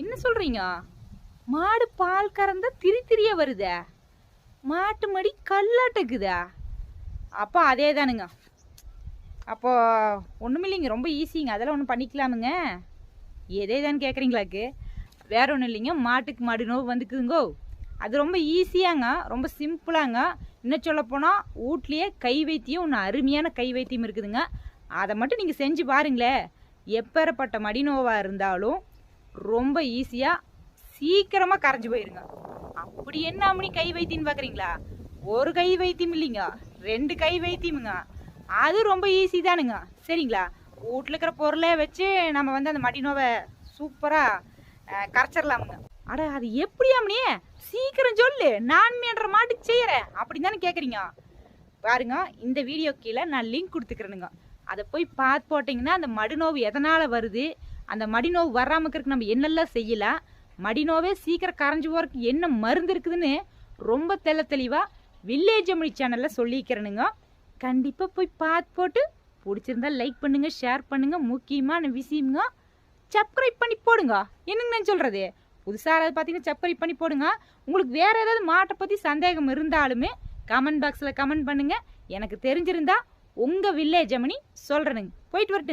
என்ன சொல்றீங்க? மாடு பால் கறந்தா திரி திரிய வருதே. மாட்டு மடி கல்லாட்டுக்குதா. அப்போ அதே தானுங்க. அப்போ ஒன்றும் இல்லைங்க ரொம்ப ஈஸிங்க அதெல்லாம் ஒன்றும் பண்ணிக்கலாமுங்க. எதே தான் கேட்குறீங்களாக்கு வேற ஒன்றும் இல்லைங்க. மாட்டுக்கு மாடு நோவு வந்துக்குதுங்கோ. அது ரொம்ப ஈஸியாங்க ரொம்ப சிம்பிளாங்க இன்னும் சொல்லப்போனால் வீட்லேயே கை வைத்தியம் ஒன்று அருமையான கை வைத்தியம் இருக்குதுங்க. அதை மட்டும் நீங்கள் செஞ்சு பாருங்களேன் எப்பேறப்பட்ட மடி நோவாக இருந்தாலும் ரொம்ப ஈஸியாக சீக்கிரமாக கரைஞ்சு போயிருங்க. அப்படி என்ன அம்மனி கை வைத்தியம்னு பார்க்குறீங்களா ஒரு கை வைத்தியம் இல்லைங்க. ரெண்டு கை வைத்தியமுங்க. அது ரொம்ப ஈஸி தானுங்க. சரிங்களா? வீட்டில் இருக்கிற பொருளை வச்சு நம்ம வந்து அந்த மடி நோவை சூப்பராக கரைச்சிடலாமுங்க அட அது எப்படி அம்மனியே சீக்கிரம் சொல்லு. நான் என்ற மாட்டு செய்கிறேன் அப்படின்னு தானே கேட்குறீங்க பாருங்க இந்த வீடியோ கீழே நான் லிங்க் கொடுத்துக்கிறேனுங்க. அதை போய் பார்த்து போட்டிங்கன்னா அந்த மடுநோவு எதனால் வருது? அந்த மடிநோவு வராமல் இருக்கிறதுக்கு நம்ம என்னெல்லாம் செய்யலாம் மடிநோவே சீக்கிரம் கரைஞ்சு போகிறதுக்கு என்ன மருந்து இருக்குதுன்னு ரொம்ப தெள்ள தெளிவாக வில்லேஜ் அமளி சேனலில் சொல்லிக்கிறேனுங்க. கண்டிப்பாக போய் பார்த்து போட்டு பிடிச்சிருந்தா லைக் பண்ணுங்க ஷேர் பண்ணுங்க முக்கியமான விஷயமுங்க. சப்ஸ்கிரைப் பண்ணி போடுங்க. என்னங்க நான் சொல்கிறது புதுசாக ஏதாவது பார்த்தீங்கன்னா சப்ஸ்கிரைப் பண்ணி போடுங்க. உங்களுக்கு வேறு ஏதாவது மாட்டை பற்றி சந்தேகம் இருந்தாலுமே கமெண்ட் பாக்ஸில் கமெண்ட் பண்ணுங்கள் எனக்கு தெரிஞ்சிருந்தா உங்கள் வில்லேஜ் அமணி சொல்கிறேனுங்க போயிட்டு வரட்டும்